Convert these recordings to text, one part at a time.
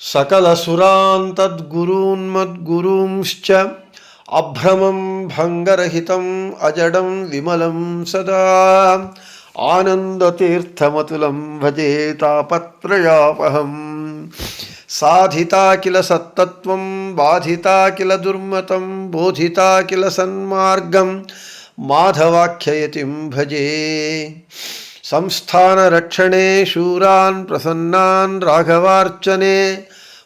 सकलसुरान्तद्गुरून्मद्गुरूंश्च अभ्रमं भङ्गरहितम् अजडं विमलं सदा आनन्दतीर्थमतुलं भजे तापत्रयापहम् साधिता किल सत्तत्वं बाधिता किल दुर्मतं बोधिता किल सन्मार्गं माधवाख्ययतिं भजे संस्थानरक्षणे शूरान् प्रसन्नान् राघवार्चने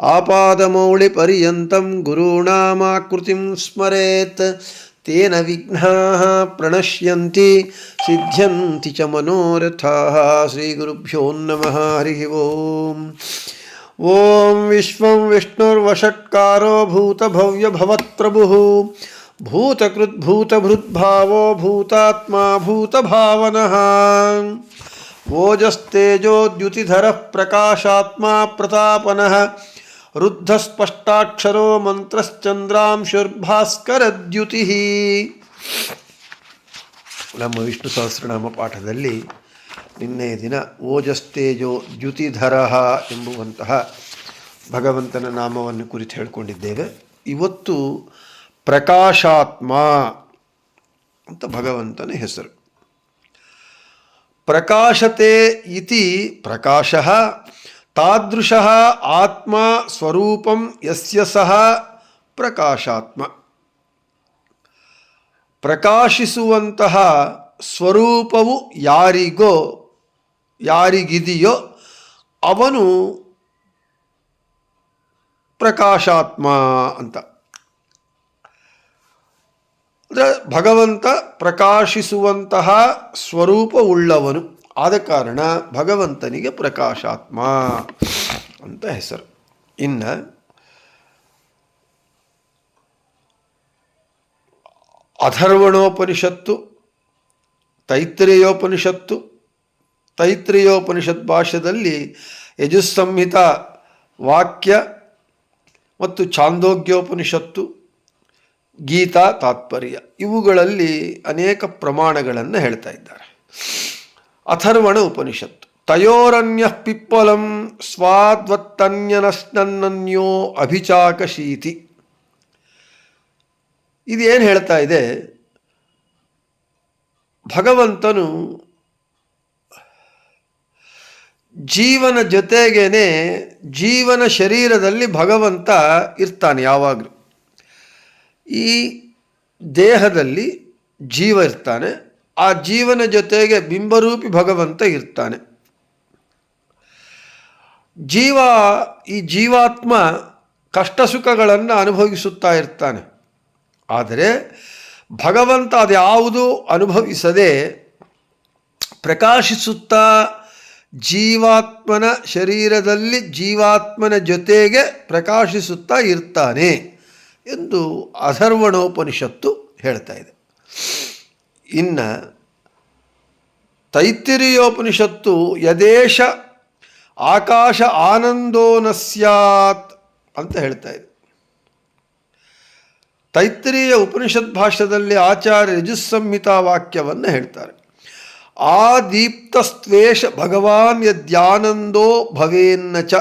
आपादमौलिपर्यन्तं गुरूणामाकृतिं स्मरेत्। तेन विघ्नाः प्रणश्यन्ति, सिद्ध्यन्ति च मनोरथाः। श्रीगुरुभ्यो नमः, हरिः ओम्। ॐ विश्वं विष्णुर्वषट्कारो भूतभव्यभवत्प्रभुः भूतकृद्भूतभृद्भावो भूतात्मा भूतभावनः ओजस्तेजोद्युतिधरः प्रकाशात्मा प्रतापनः ರುದ್ಧ ಸ್ಪಷ್ಟಾಕ್ಷರೋ ರುದ್ಧಸ್ಪಷ್ಟಾಕ್ಷರೋ ಮಂತ್ರಶ್ಚಂದ್ರಾಂಶುರ್ಭಾಸ್ಕರದ್ಯುತಿ. ನಮ್ಮ ವಿಷ್ಣು ಸಹಸ್ರನಾಮ ಪಾಠದಲ್ಲಿ ನಿನ್ನೆಯ ದಿನ ಓಜಸ್ತೇಜೋ ದ್ಯುತಿಧರ ಎಂಬುವಂತಹ ಭಗವಂತನ ನಾಮವನ್ನು ಕುರಿತು ಹೇಳಿಕೊಂಡಿದ್ದೇವೆ. ಇವತ್ತು ಪ್ರಕಾಶಾತ್ಮ ಅಂತ ಭಗವಂತನ ಹೆಸರು. ಪ್ರಕಾಶತೆ ಇತಿ ಪ್ರಕಾಶ ತಾದೃಶ ಆತ್ಮ ಸ್ವರೂಪಂ ಯಸ್ಯ ಸಹ ಪ್ರಕಾಶಾತ್ಮ. ಪ್ರಕಾಶಿಸುವಂತಹ ಸ್ವರೂಪವು ಯಾರಿಗೋ, ಯಾರಿಗಿದೆಯೋ ಅವನು ಪ್ರಕಾಶಾತ್ಮ ಅಂತ. ಅಂದರೆ ಭಗವಂತ ಪ್ರಕಾಶಿಸುವಂತಹ ಸ್ವರೂಪವುಳ್ಳವನು. ಆದ ಕಾರಣ ಭಗವಂತನಿಗೆ ಪ್ರಕಾಶಾತ್ಮ ಅಂತ ಹೆಸರು. ಇನ್ನು ಅಥರ್ವಣೋಪನಿಷತ್ತು ತೈತ್ರೇಯೋಪನಿಷತ್ತು, ತೈತ್ರೇಯೋಪನಿಷತ್ ಭಾಷೆಯಲ್ಲಿ ಯಜುಸ್ಸಂಹಿತ ವಾಕ್ಯ ಮತ್ತು ಛಾಂದೋಗ್ಯೋಪನಿಷತ್ತು, ಗೀತಾ ತಾತ್ಪರ್ಯ ಇವುಗಳಲ್ಲಿ ಅನೇಕ ಪ್ರಮಾಣಗಳನ್ನು ಹೇಳ್ತಾ ಇದ್ದಾರೆ. ಅಥರ್ವಣ ಉಪನಿಷತ್ತು. ತಯೋರನ್ಯ ಪಿಪ್ಪಲಂ ಸ್ವಾದ್ವತ್ತನ್ಯನಸ್ನನ್ನನ್ಯೋ ಅಭಿಚಾಕಶೀತಿ. ಇದೇನು ಹೇಳ್ತಾ ಇದೆ? ಭಗವಂತನು ಜೀವನ ಜೊತೆಗೇನೆ ಜೀವನ ಶರೀರದಲ್ಲಿ ಭಗವಂತ ಇರ್ತಾನೆ ಯಾವಾಗಲೂ. ಈ ದೇಹದಲ್ಲಿ ಜೀವ ಇರ್ತಾನೆ. ಆ ಜೀವನ ಜೊತೆಗೆ ಬಿಂಬರೂಪಿ ಭಗವಂತ ಇರ್ತಾನೆ. ಜೀವ, ಈ ಜೀವಾತ್ಮ ಕಷ್ಟ ಸುಖಗಳನ್ನು ಅನುಭವಿಸುತ್ತಾ ಇರ್ತಾನೆ. ಆದರೆ ಭಗವಂತ ಅದ್ಯಾವುದು ಅನುಭವಿಸದೆ ಪ್ರಕಾಶಿಸುತ್ತಾ ಜೀವಾತ್ಮನ ಶರೀರದಲ್ಲಿ ಜೀವಾತ್ಮನ ಜೊತೆಗೆ ಪ್ರಕಾಶಿಸುತ್ತಾ ಇರ್ತಾನೆ ಎಂದು ಅಥರ್ವಣೋಪನಿಷತ್ತು ಹೇಳ್ತಾ ಇದೆ. ಇನ್ನು ತೈತ್ತಿರಿಯೋಪನಿಷತ್ತು ಯದೇಶ ಆಕಾಶ ಆನಂದೋ ನ ಸ್ಯಾತ್ ಅಂತ ಹೇಳ್ತಾ ಇದೆ. ತೈತ್ರಿಯ ಉಪನಿಷತ್ ಭಾಷ್ಯದಲ್ಲಿ ಆಚಾರ್ಯ ರಜುಸಂಹಿತ ವಾಕ್ಯವನ್ನು ಹೇಳ್ತಾರೆ. ಆ ದೀಪ್ತಸ್ತ್ವೇಷ ಭಗವಾನ್ ಯದ್ಯಾನಂದೋ ಭವೇನ್ನ ಚ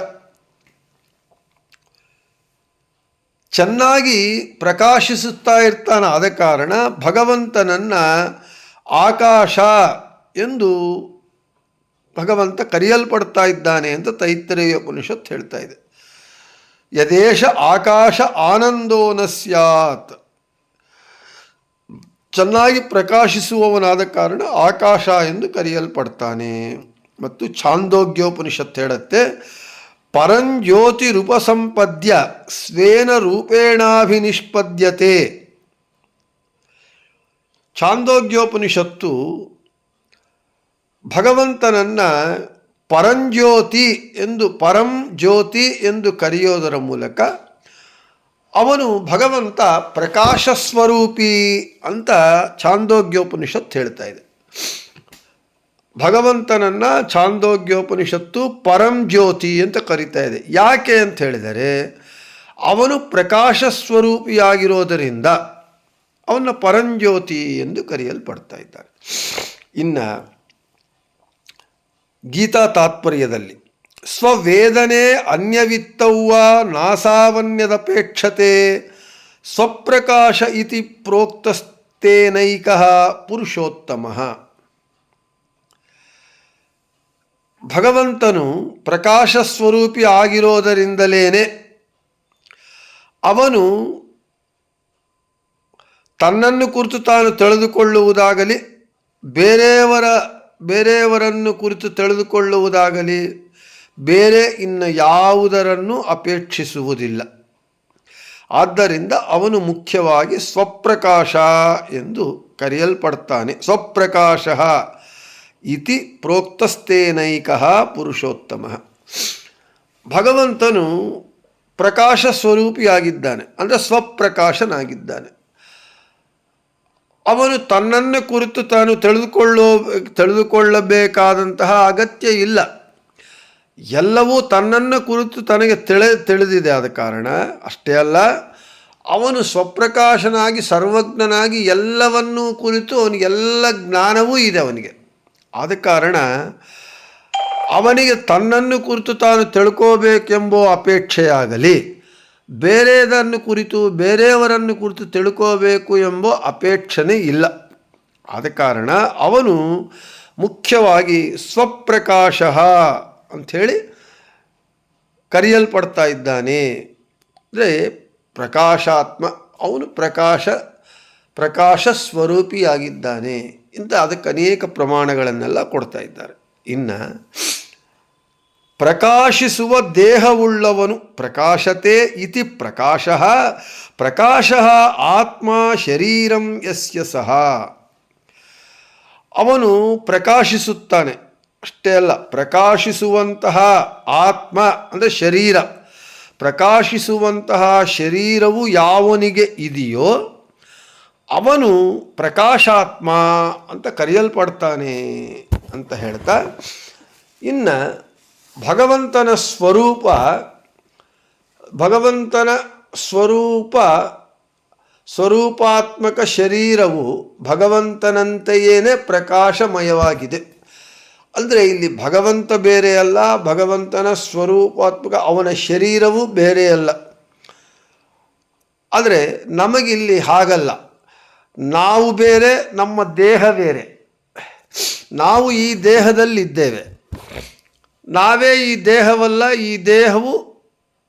ಚೆನ್ನಾಗಿ ಪ್ರಕಾಶಿಸುತ್ತಾ ಇರ್ತಾನೆ. ಆದ ಕಾರಣ ಭಗವಂತನನ್ನು ಆಕಾಶ ಎಂದು ಭಗವಂತ ಕರೆಯಲ್ಪಡ್ತಾ ಇದ್ದಾನೆ ಅಂತ ತೈತ್ರೇಯ ಉಪನಿಷತ್ ಹೇಳ್ತಾ ಇದೆ. ಯದೇಶ ಆಕಾಶ ಆನಂದೋನ ಸ್ಯಾತ್. ಚೆನ್ನಾಗಿ ಪ್ರಕಾಶಿಸುವವನಾದ ಕಾರಣ ಆಕಾಶ ಎಂದು ಕರೆಯಲ್ಪಡ್ತಾನೆ. ಮತ್ತು ಛಾಂದೋಗ್ಯೋಪನಿಷತ್ ಹೇಳುತ್ತೆ ಪರಂಜ್ಯೋತಿ ರೂಪಸಂಪದ್ಯ ಸ್ವೇನ ರೂಪೇಣಾಭಿನಿಷ್ಪದ್ಯತೆ ಛಾಂದೋಗ್ಯೋಪನಿಷತ್ತು ಭಗವಂತನನ್ನ ಪರಂಜ್ಯೋತಿ ಎಂದು ಪರಂ ಜ್ಯೋತಿ ಎಂದು ಕರೆಯೋದರ ಮೂಲಕ ಅವನು ಭಗವಂತ ಪ್ರಕಾಶ ಸ್ವರೂಪಿ ಅಂತ ಛಾಂದೋಗ್ಯೋಪನಿಷತ್ ಹೇಳ್ತಾ ಇದೆ ಭಗವಂತನನ್ನ ಛಾಂದೋಗ್ಯೋಪನಿಷತ್ತು ಪರಂ ಜ್ಯೋತಿ ಅಂತ ಕರಿತಾ ಇದೆ. ಯಾಕೆ ಅಂತ ಹೇಳಿದರೆ, ಅವನು ಪ್ರಕಾಶ ಸ್ವರೂಪಿಯಾಗಿರೋದರಿಂದ ಅವನ ಪರಂಜ್ಯೋತಿ ಎಂದು ಕರೆಯಲ್ಪಡ್ತಾ ಇದ್ದಾರೆ. ಇನ್ನು ಗೀತಾ ತಾತ್ಪರ್ಯದಲ್ಲಿ, ಸ್ವವೇದನೆ ಅನ್ಯವಿತ್ತವ್ವ ನಾಸಾವನ್ಯದಪೇಕ್ಷತೆ ಸ್ವಪ್ರಕಾಶ ಇತಿ ಪ್ರೋಕ್ತಸ್ತೇನೈಕ ಪುರುಷೋತ್ತಮ. ಭಗವಂತನು ಪ್ರಕಾಶ ಸ್ವರೂಪಿ ಆಗಿರೋದರಿಂದಲೇ ಅವನು ತನ್ನನ್ನು ಕುರಿತು ತಾನು ತಿಳಿದುಕೊಳ್ಳುವುದಾಗಲಿ, ಬೇರೆಯವರ, ಬೇರೆಯವರನ್ನು ಕುರಿತು ತಿಳಿದುಕೊಳ್ಳುವುದಾಗಲಿ, ಬೇರೆ ಇನ್ನು ಯಾವುದರನ್ನು ಅಪೇಕ್ಷಿಸುವುದಿಲ್ಲ. ಆದ್ದರಿಂದ ಅವನು ಮುಖ್ಯವಾಗಿ ಸ್ವಪ್ರಕಾಶ ಎಂದು ಕರೆಯಲ್ಪಡ್ತಾನೆ. ಸ್ವಪ್ರಕಾಶ. ಇತಿ ಪ್ರೋಕ್ತಸ್ತೇನೈಕ ಪುರುಷೋತ್ತಮ. ಭಗವಂತನು ಪ್ರಕಾಶ ಸ್ವರೂಪಿಯಾಗಿದ್ದಾನೆ, ಅಂದರೆ ಸ್ವಪ್ರಕಾಶನಾಗಿದ್ದಾನೆ. ಅವನು ತನ್ನನ್ನು ಕುರಿತು ತಾನು ತಿಳಿದುಕೊಳ್ಳೋ, ತಿಳಿದುಕೊಳ್ಳಬೇಕಾದಂತಹ ಅಗತ್ಯ ಇಲ್ಲ. ಎಲ್ಲವೂ ತನ್ನನ್ನು ಕುರಿತು ತನಗೆ ತಿಳಿ, ತಿಳಿದಿದೆ ಆದ ಕಾರಣ, ಅಷ್ಟೇ ಅಲ್ಲ, ಅವನು ಸ್ವಪ್ರಕಾಶನಾಗಿ, ಸರ್ವಜ್ಞನಾಗಿ ಎಲ್ಲವನ್ನೂ ಕುರಿತು ಅವನಿಗೆಲ್ಲ ಜ್ಞಾನವೂ ಇದೆ ಅವನಿಗೆ. ಆದ ಕಾರಣ ಅವನಿಗೆ ತನ್ನನ್ನು ಕುರಿತು ತಾನು ತಿಳ್ಕೋಬೇಕೆಂಬೋ ಅಪೇಕ್ಷೆಯಾಗಲಿ, ಬೇರೆದನ್ನು ಕುರಿತು, ಬೇರೆಯವರನ್ನು ಕುರಿತು ತಿಳ್ಕೋಬೇಕು ಎಂಬ ಅಪೇಕ್ಷಣೆ ಇಲ್ಲ. ಆದ ಕಾರಣ ಅವನು ಮುಖ್ಯವಾಗಿ ಸ್ವಪ್ರಕಾಶ ಅಂಥೇಳಿ ಕರೆಯಲ್ಪಡ್ತಾ ಇದ್ದಾನೆ. ಅಂದರೆ ಪ್ರಕಾಶಾತ್ಮ, ಅವನು ಪ್ರಕಾಶ ಪ್ರಕಾಶ ಸ್ವರೂಪಿಯಾಗಿದ್ದಾನೆ. ಇಂಥ ಅದಕ್ಕೆ ಅನೇಕ ಪ್ರಮಾಣಗಳನ್ನೆಲ್ಲ ಕೊಡ್ತಾ ಇದ್ದಾರೆ. ಇನ್ನು ಪ್ರಕಾಶಿಸುವ ದೇಹವುಳ್ಳವನು ಪ್ರಕಾಶತೆ ಇತಿ ಪ್ರಕಾಶ ಪ್ರಕಾಶ ಆತ್ಮ ಶರೀರಂ ಯಸ್ಯ ಸಹ. ಅವನು ಪ್ರಕಾಶಿಸುತ್ತಾನೆ, ಅಷ್ಟೇ ಅಲ್ಲ, ಪ್ರಕಾಶಿಸುವಂತಹ ಆತ್ಮ, ಅಂದರೆ ಶರೀರ, ಪ್ರಕಾಶಿಸುವಂತಹ ಶರೀರವು ಯಾವನಿಗೆ ಇದೆಯೋ ಅವನು ಪ್ರಕಾಶಾತ್ಮ ಅಂತ ಕರೆಯಲ್ಪಡ್ತಾನೆ ಅಂತ ಹೇಳ್ತಾ, ಇನ್ನು ಭಗವಂತನ ಸ್ವರೂಪ ಭಗವಂತನ ಸ್ವರೂಪ, ಸ್ವರೂಪಾತ್ಮಕ ಶರೀರವು ಭಗವಂತನಂತೆಯೇ ಪ್ರಕಾಶಮಯವಾಗಿದೆ. ಅಂದರೆ ಇಲ್ಲಿ ಭಗವಂತ ಬೇರೆಯಲ್ಲ ಭಗವಂತನ ಸ್ವರೂಪಾತ್ಮಕ ಅವನ ಶರೀರವೂ ಬೇರೆಯಲ್ಲ ಆದರೆ ನಮಗಿಲ್ಲಿ ಹಾಗಲ್ಲ. ನಾವು ಬೇರೆ, ನಮ್ಮ ದೇಹ ಬೇರೆ. ನಾವು ಈ ದೇಹದಲ್ಲಿದ್ದೇವೆ. ನಾವೇ ಈ ದೇಹವಲ್ಲ, ಈ ದೇಹವು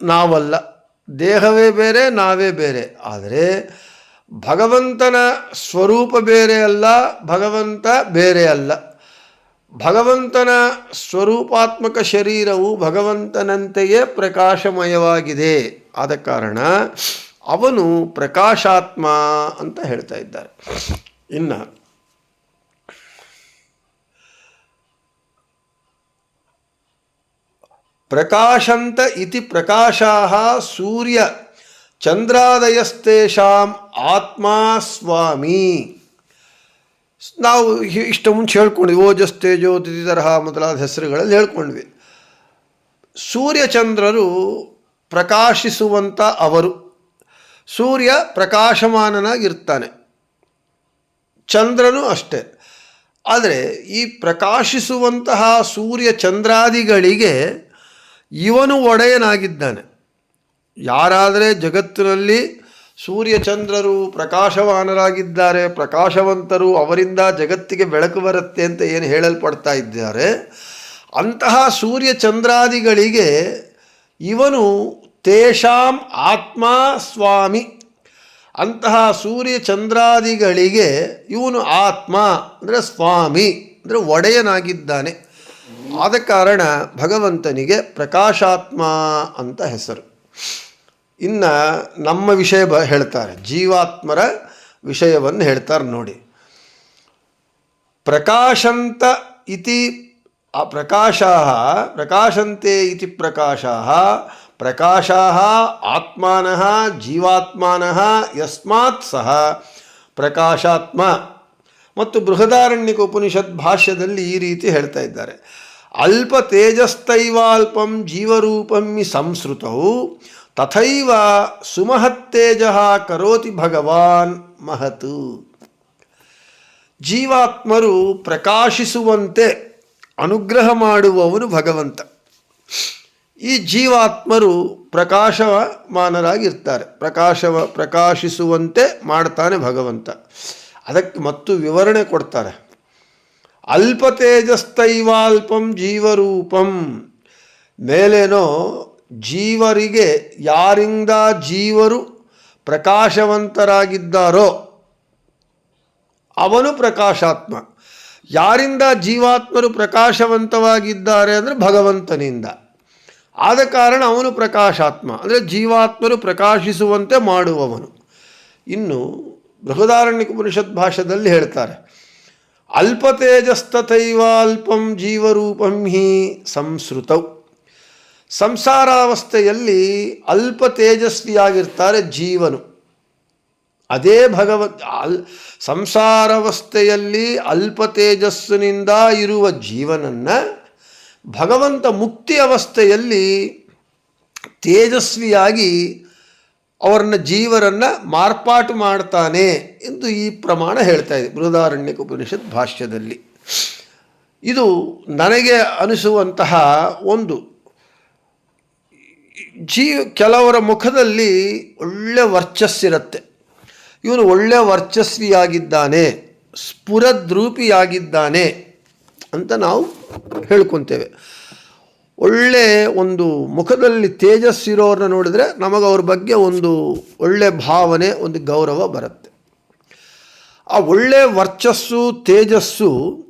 ನಾವಲ್ಲ. ದೇಹವೇ ಬೇರೆ, ನಾವೇ ಬೇರೆ. ಆದರೆ ಭಗವಂತನ ಸ್ವರೂಪ ಬೇರೆ ಅಲ್ಲ, ಭಗವಂತ ಬೇರೆ ಅಲ್ಲ. ಭಗವಂತನ ಸ್ವರೂಪಾತ್ಮಕ ಶರೀರವು ಭಗವಂತನಂತೆಯೇ ಪ್ರಕಾಶಮಯವಾಗಿದೆ. ಆದ ಕಾರಣ ಅವನು ಪ್ರಕಾಶಾತ್ಮ ಅಂತ ಹೇಳ್ತಾ ಇದ್ದಾರೆ. ಇನ್ನು ಪ್ರಕಾಶಂತ ಇತಿ ಪ್ರಕಾಶಾ ಸೂರ್ಯ ಚಂದ್ರಾದಯಸ್ತೇಷಾಂ ಆತ್ಮಾ ಸ್ವಾಮಿ. ನಾವು ಇಷ್ಟು ಮುಂಚೆ ಹೇಳ್ಕೊಂಡ್ವಿ ಓಜಸ್ ತೇಜೋ ತರಹ ಮೊದಲಾದ ಹೆಸರುಗಳಲ್ಲಿ ಹೇಳ್ಕೊಂಡ್ವಿ. ಸೂರ್ಯಚಂದ್ರರು ಪ್ರಕಾಶಿಸುವಂಥ ಅವರು. ಸೂರ್ಯ ಪ್ರಕಾಶಮಾನನಾಗಿರ್ತಾನೆ. ಚಂದ್ರನು ಅಷ್ಟೇ. ಆದರೆ ಈ ಪ್ರಕಾಶಿಸುವಂತಹ ಸೂರ್ಯ ಚಂದ್ರಾದಿಗಳಿಗೆ ಇವನು ಒಡೆಯನಾಗಿದ್ದಾನೆ. ಯಾರಾದರೆ ಜಗತ್ತಿನಲ್ಲಿ ಸೂರ್ಯಚಂದ್ರರು ಪ್ರಕಾಶವಾನರಾಗಿದ್ದಾರೆ ಪ್ರಕಾಶವಂತರು ಅವರಿಂದ ಜಗತ್ತಿಗೆ ಬೆಳಕು ಬರುತ್ತೆ ಅಂತ ಏನು ಹೇಳಲ್ಪಡ್ತಾ ಇದ್ದಾರೆ, ಅಂತಹ ಸೂರ್ಯಚಂದ್ರಾದಿಗಳಿಗೆ ಇವನು ತೇಷಾಂ ಆತ್ಮ ಸ್ವಾಮಿ. ಅಂತಹ ಸೂರ್ಯ ಚಂದ್ರಾದಿಗಳಿಗೆ ಇವನು ಆತ್ಮ ಅಂದರೆ ಸ್ವಾಮಿ ಅಂದರೆ ಒಡೆಯನಾಗಿದ್ದಾನೆ. ಆದ ಕಾರಣ ಭಗವಂತನಿಗೆ ಪ್ರಕಾಶಾತ್ಮ ಅಂತ ಹೆಸರು. ಇನ್ನು ನಮ್ಮ ವಿಷಯ ಬ ಹೇಳ್ತಾರೆ. ಜೀವಾತ್ಮರ ವಿಷಯವನ್ನು ಹೇಳ್ತಾರೆ ನೋಡಿ. ಪ್ರಕಾಶಂತ ಇತಿ ಪ್ರಕಾಶ ಪ್ರಕಾಶಂತೆ ಇತಿ ಪ್ರಕಾಶಾ ಪ್ರಕಾಶಾ ಆತ್ಮನಃ ಜೀವಾತ್ಮನಃ ಯಸ್ಮಾತ್ ಸಹ ಪ್ರಕಾಶಾತ್ಮ ಮತ್ತು ಬೃಹದಾರಣ್ಯಕ ಉಪನಿಷತ್ ಭಾಷ್ಯದಲ್ಲಿ ಈ ರೀತಿ ಹೇಳ್ತಾ ಇದ್ದಾರೆ. ಅಲ್ಪ ತೇಜಸ್ತೈವಾಲ್ಪಂ ಜೀವರೂಪಂ ಹಿ ಸಂಸ್ಕೃತವು ತಥೈವ ಸುಮಹತ್ತೇಜ ಕರೋತಿ ಭಗವಾನ್ ಮಹತು। ಜೀವಾತ್ಮರು ಪ್ರಕಾಶಿಸುವಂತೆ, ಅನುಗ್ರಹ ಮಾಡುವವನು ಭಗವಂತ। ಈ ಜೀವಾತ್ಮರು ಪ್ರಕಾಶಮಾನರಾಗಿರ್ತಾರೆ. ಪ್ರಕಾಶವ ಪ್ರಕಾಶಿಸುವಂತೆ ಮಾಡ್ತಾನೆ ಭಗವಂತ. ಅದಕ್ಕೆ ಮತ್ತು ವಿವರಣೆ ಕೊಡ್ತಾರೆ. ಅಲ್ಪ ತೇಜಸ್ತೈವಾಲ್ಪಂ ಜೀವರೂಪಂ. ಮೇಲೇನೋ ಜೀವರಿಗೆ ಯಾರಿಂದ ಜೀವರು ಪ್ರಕಾಶವಂತರಾಗಿದ್ದಾರೋ ಅವನು ಪ್ರಕಾಶಾತ್ಮ. ಯಾರಿಂದ ಜೀವಾತ್ಮರು ಪ್ರಕಾಶವಂತವಾಗಿದ್ದಾರೆ ಅಂದರೆ ಭಗವಂತನಿಂದ. ಆದ ಕಾರಣ ಅವನು ಪ್ರಕಾಶಾತ್ಮ. ಅಂದರೆ ಜೀವಾತ್ಮರು ಪ್ರಕಾಶಿಸುವಂತೆ ಮಾಡುವವನು. ಇನ್ನು ಬೃಹದಾರಣ್ಯಕ ಉಪನಿಷತ್ ಭಾಷೆಯಲ್ಲಿ ಹೇಳ್ತಾರೆ ಅಲ್ಪತೇಜಸ್ತಥೈವಾಲ್ಪಂ ಜೀವರೂಪಂ ಹಿ ಸಂಸ್ಕೃತವು ಸಂಸಾರಾವಸ್ಥೆಯಲ್ಲಿ ಅಲ್ಪ ತೇಜಸ್ವಿಯಾಗಿರ್ತಾರೆ ಜೀವನು. ಅದೇ ಭಗವತ್ ಅಲ್, ಸಂಸಾರಾವಸ್ಥೆಯಲ್ಲಿ ಅಲ್ಪ ತೇಜಸ್ಸಿನಿಂದ ಇರುವ ಜೀವನನ್ನು ಭಗವಂತ ಮುಕ್ತಿ ಅವಸ್ಥೆಯಲ್ಲಿ ತೇಜಸ್ವಿಯಾಗಿ ಅವರನ್ನ ಜೀವರನ್ನು ಮಾರ್ಪಾಟು ಮಾಡ್ತಾನೆ ಎಂದು ಈ ಪ್ರಮಾಣ ಹೇಳ್ತಾ ಇದೆ ಬೃಹದಾರಣ್ಯಕ ಉಪನಿಷತ್ ಭಾಷ್ಯದಲ್ಲಿ. ಇದು ನನಗೆ ಅನಿಸುವಂತಹ ಒಂದು ಜೀ ಕೆಲವರ ಮುಖದಲ್ಲಿ ಒಳ್ಳೆ ವರ್ಚಸ್ಸಿರುತ್ತೆ. ಇವನು ಒಳ್ಳೆ ವರ್ಚಸ್ವಿಯಾಗಿದ್ದಾನೆ, ಸ್ಫುರದ್ರೂಪಿಯಾಗಿದ್ದಾನೆ. ಅಂತ ನಾವು ಹೇಳ್ಕೊತೇವೆ. ಒಳ್ಳೆ ಒಂದು ಮುಖದಲ್ಲಿ ತೇಜಸ್ಸಿರೋರನ್ನ ನೋಡಿದರೆ ನಮಗೆ ಅವ್ರ ಬಗ್ಗೆ ಒಂದು ಒಳ್ಳೆ ಭಾವನೆ, ಒಂದು ಗೌರವ ಬರುತ್ತೆ. ಆ ಒಳ್ಳೆ ವರ್ಚಸ್ಸು, ತೇಜಸ್ಸು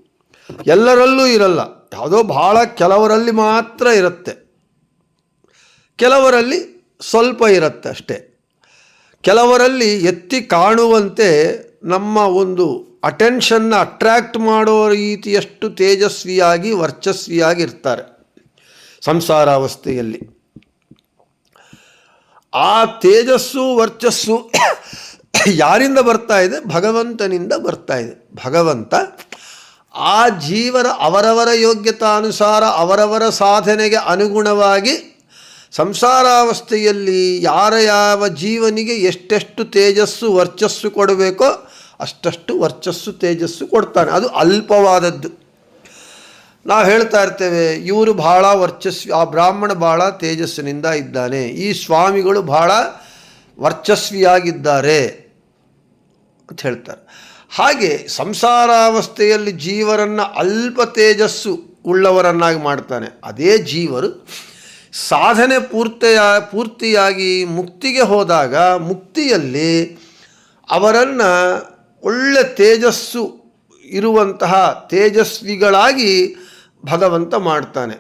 ಎಲ್ಲರಲ್ಲೂ ಇರಲ್ಲ. ಯಾವುದೋ ಭಾಳ ಕೆಲವರಲ್ಲಿ ಮಾತ್ರ ಇರುತ್ತೆ. ಕೆಲವರಲ್ಲಿ ಸ್ವಲ್ಪ ಇರುತ್ತೆ ಅಷ್ಟೇ. ಕೆಲವರಲ್ಲಿ ಎತ್ತಿ ಕಾಣುವಂತೆ ನಮ್ಮ ಒಂದು ಅಟೆನ್ಷನ್ನ ಅಟ್ರ್ಯಾಕ್ಟ್ ಮಾಡೋ ರೀತಿಯಷ್ಟು ತೇಜಸ್ವಿಯಾಗಿ ವರ್ಚಸ್ವಿಯಾಗಿ ಇರ್ತಾರೆ ಸಂಸಾರಾವಸ್ಥೆಯಲ್ಲಿ ಆ ತೇಜಸ್ಸು, ವರ್ಚಸ್ಸು ಯಾರಿಂದ ಬರ್ತಾ ಇದೆ? ಭಗವಂತನಿಂದ ಬರ್ತಾ ಇದೆ. ಭಗವಂತ ಆ ಜೀವನ ಅವರವರ ಯೋಗ್ಯತಾನುಸಾರ, ಅವರವರ ಸಾಧನೆಗೆ ಅನುಗುಣವಾಗಿ ಸಂಸಾರಾವಸ್ಥೆಯಲ್ಲಿ ಯಾರ ಯಾವ ಜೀವನಿಗೆ ಎಷ್ಟೆಷ್ಟು ತೇಜಸ್ಸು, ವರ್ಚಸ್ಸು ಕೊಡಬೇಕೋ ಅಷ್ಟಷ್ಟು ವರ್ಚಸ್ಸು ತೇಜಸ್ಸು ಕೊಡ್ತಾನೆ. ಅದು ಅಲ್ಪವಾದದ್ದು. ನಾವು ಹೇಳ್ತಾ ಇರ್ತೇವೆ, ಇವರು ಭಾಳ ವರ್ಚಸ್ವಿ, ಆ ಬ್ರಾಹ್ಮಣ ಭಾಳ ತೇಜಸ್ಸಿನಿಂದ ಇದ್ದಾನೆ. ಈ ಸ್ವಾಮಿಗಳು ಭಾಳ ವರ್ಚಸ್ವಿಯಾಗಿದ್ದಾರೆ ಅಂತ ಹೇಳ್ತಾರೆ. ಹಾಗೆ ಸಂಸಾರಾವಸ್ಥೆಯಲ್ಲಿ ಜೀವರನ್ನು ಅಲ್ಪ ತೇಜಸ್ಸು ಉಳ್ಳವರನ್ನಾಗಿ ಮಾಡ್ತಾನೆ. ಅದೇ ಜೀವರು ಸಾಧನೆ ಪೂರ್ತಿಯ, ಪೂರ್ತಿಯಾಗಿ ಮುಕ್ತಿಗೆ ಹೋದಾಗ ಮುಕ್ತಿಯಲ್ಲಿ ಅವರನ್ನು ಒಳ್ಳೆ ತೇಜಸ್ಸು ಇರುವಂತಹ ತೇಜಸ್ವಿಗಳಾಗಿ ಭಗವಂತ ಮಾಡ್ತಾನೆ.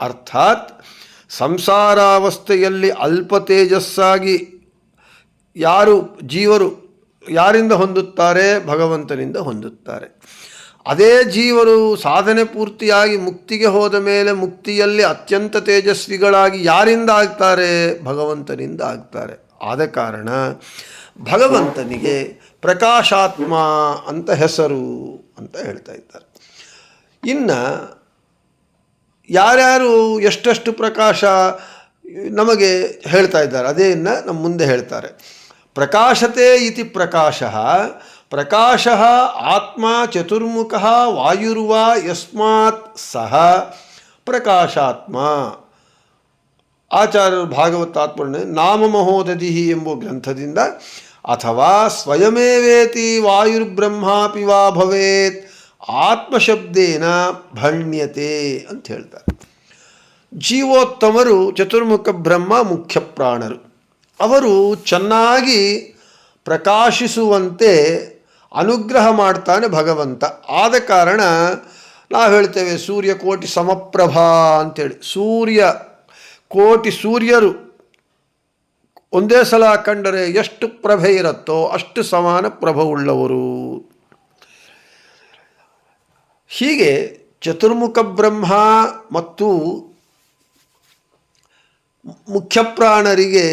ಅರ್ಥಾತ್ ಸಂಸಾರಾವಸ್ಥೆಯಲ್ಲಿ ಅಲ್ಪ ತೇಜಸ್ಸಾಗಿ ಯಾರು ಜೀವರು ಯಾರಿಂದ ಹೊಂದುತ್ತಾರೆ? ಭಗವಂತನಿಂದ ಹೊಂದುತ್ತಾರೆ. ಅದೇ ಜೀವರು ಸಾಧನೆ ಪೂರ್ತಿಯಾಗಿ ಮುಕ್ತಿಗೆ ಹೋದ ಮೇಲೆ ಮುಕ್ತಿಯಲ್ಲಿ ಅತ್ಯಂತ ತೇಜಸ್ವಿಗಳಾಗಿ ಯಾರಿಂದ ಆಗ್ತಾರೆ? ಭಗವಂತನಿಂದ ಆಗ್ತಾರೆ. ಆದ ಕಾರಣ ಭಗವಂತನಿಗೆ ಪ್ರಕಾಶಾತ್ಮ ಅಂತ ಹೆಸರು ಅಂತ ಹೇಳ್ತಾ ಇದ್ದಾರೆ. ಇನ್ನು ಯಾರ್ಯಾರು ಎಷ್ಟೆಷ್ಟು ಪ್ರಕಾಶ ನಮಗೆ ಹೇಳ್ತಾ ಇದ್ದಾರೆ ಅದೇ ಇನ್ನು ನಮ್ಮ ಮುಂದೆ ಹೇಳ್ತಾರೆ. ಪ್ರಕಾಶತೆ ಇತಿ ಪ್ರಕಾಶ ಪ್ರಕಾಶ ಆತ್ಮ ಚತುರ್ಮುಖ ವಾಯುರ್ವ ಯಸ್ಮಾತ್ ಸಹ ಪ್ರಕಾಶಾತ್ಮ. ಆಚಾರ್ಯರು ಭಾಗವತಾತ್ಮನೆ ನಾಮ ಮಹೋದಧಿ ಎಂಬ ಗ್ರಂಥದಿಂದ ಅಥವಾ ಸ್ವಯಮೇವೇತಿ ವಾಯುರ್ಬ್ರಹ್ಮಾಪಿ ವಾ ಭವೇತ್ ಆತ್ಮಶಬ್ದೇನ ಭಣ್ಯತೆ ಅಂತ ಹೇಳ್ತಾರೆ. ಜೀವೋತ್ತಮರು ಚತುರ್ಮುಖ ಬ್ರಹ್ಮ ಮುಖ್ಯ ಪ್ರಾಣರು. ಅವರು ಚೆನ್ನಾಗಿ ಪ್ರಕಾಶಿಸುವಂತೆ ಅನುಗ್ರಹ ಮಾಡ್ತಾನೆ ಭಗವಂತ. ಆದ ಕಾರಣ ನಾವು ಹೇಳ್ತೇವೆ ಸೂರ್ಯ ಕೋಟಿ ಸಮಪ್ರಭಾ ಅಂತೇಳಿ ಸೂರ್ಯ ಕೋಟಿ ಸೂರ್ಯರು ಒಂದೇ ಸಲ ಕಂಡರೆ ಎಷ್ಟು ಪ್ರಭೆ ಇರುತ್ತೋ ಅಷ್ಟು ಸಮಾನ ಪ್ರಭವುಳ್ಳವರು ಹೀಗೆ ಚತುರ್ಮುಖ ಬ್ರಹ್ಮ ಮತ್ತು ಮುಖ್ಯಪ್ರಾಣರಿಗೆ